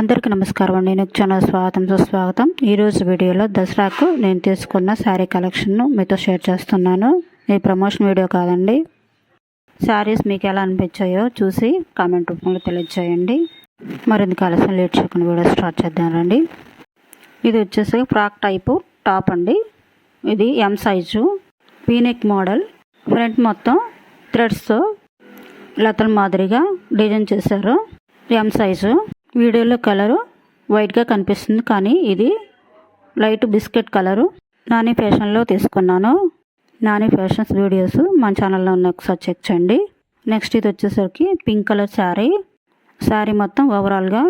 అందరికీ నమస్కారం అండి. నేను ఛానల్ స్వాగతం సుస్వాగతం. ఈరోజు వీడియోలో దసరాకు నేను తీసుకున్న శారీ కలెక్షన్ను మీతో షేర్ చేస్తున్నాను. ఇది ప్రమోషన్ వీడియో కాదండి. శారీస్ మీకు ఎలా అనిపించాయో చూసి కామెంట్ రూపంలో తెలియజేయండి. మరింత ఆలస్యం లేట్ చేయకుండా వీడియో స్టార్ట్ చేద్దాం రండి. ఇది వచ్చేసి ఫ్రాక్ టైపు టాప్ అండి. ఇది ఎం సైజు పీనెక్ మోడల్. ఫ్రంట్ మొత్తం థ్రెడ్స్తో లతల మాదిరిగా డిజైన్ చేశారు. ఎం సైజు వీడియోలో కలరు వైట్గా కనిపిస్తుంది కానీ ఇది లైట్ బిస్కెట్ కలరు. నాని ఫ్యాషన్లో తీసుకున్నాను. నాని ఫ్యాషన్స్ వీడియోస్ మన ఛానల్లో ఉన్న ఒకసారి చెక్ చేయండి. నెక్స్ట్ ఇది వచ్చేసరికి పింక్ కలర్ శారీ. శారీ మొత్తం ఓవరాల్గా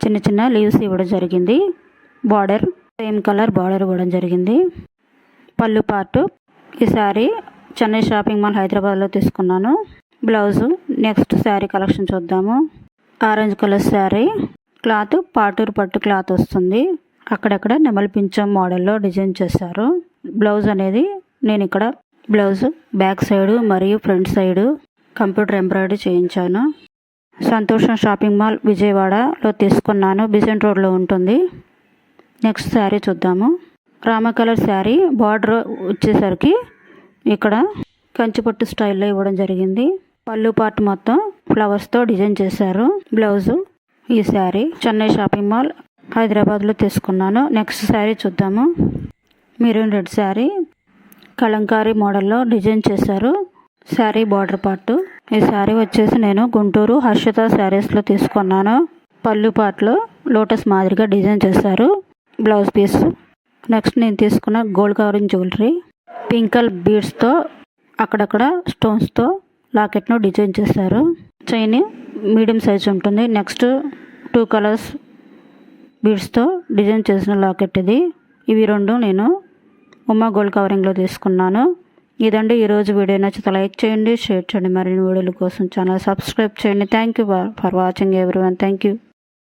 చిన్న చిన్న లీవ్స్ ఇవ్వడం జరిగింది. బార్డర్ సేమ్ కలర్ బార్డర్ ఇవ్వడం జరిగింది. పళ్ళు పార్ట్. ఈ శారీ చెన్నై షాపింగ్ మాల్ హైదరాబాద్లో తీసుకున్నాను. బ్లౌజు. నెక్స్ట్ శారీ కలెక్షన్ చూద్దాము. Orange colour sari. క్లాత్ పాటూరు పట్టు క్లాత్ వస్తుంది. అక్కడక్కడ నెమలి పింఛం మోడల్లో డిజైన్ చేశారు. బ్లౌజ్ అనేది నేను ఇక్కడ బ్లౌజ్ బ్యాక్ సైడ్ మరియు ఫ్రంట్ సైడ్ కంప్యూటర్ ఎంబ్రాయిడరీ చేయించాను. సంతోషం షాపింగ్ మాల్ విజయవాడలో తీసుకున్నాను. బిజెంట్ రోడ్లో ఉంటుంది. నెక్స్ట్ శారీ చూద్దాము. రామ కలర్ శారీ బార్డర్ వచ్చేసరికి ఇక్కడ కంచిపట్టు స్టైల్లో ఇవ్వడం జరిగింది. పళ్ళు పార్ట్ మొత్తం ఫ్లవర్స్తో డిజైన్ చేశారు. బ్లౌజు ఈ శారీ చెన్నై షాపింగ్ మాల్ హైదరాబాద్లో తీసుకున్నాను. నెక్స్ట్ శారీ చూద్దాము. మెరూన్ రెడ్ శారీ కలంకారీ మోడల్లో డిజైన్ చేశారు. Sari border part. ఈ శారీ వచ్చేసి నేను గుంటూరు హర్షిత శారీస్లో తీసుకున్నాను. పళ్ళు పార్ట్లో లోటస్ మాదిరిగా డిజైన్ చేశారు. Blouse piece. నెక్స్ట్ నేను తీసుకున్న గోల్డ్ కవరింగ్ జ్యువెలరీ. పింకల్ బీడ్స్తో అక్కడక్కడ స్టోన్స్తో లాకెట్ను డిజైన్ చేశారు. చైన్ మీడియం సైజ్ ఉంటుంది. నెక్స్ట్ టూ కలర్స్ బీడ్స్తో డిజైన్ చేసిన లాకెట్ ఇది. ఇవి రెండు నేను ఉమా గోల్డ్ కవరింగ్లో తీసుకున్నాను. ఇదండి ఈరోజు వీడియో. నచ్చితే లైక్ చేయండి షేర్ చేయండి. మరిన్ని వీడియోల కోసం ఛానల్ సబ్స్క్రైబ్ చేయండి. Thank you for watching everyone thank you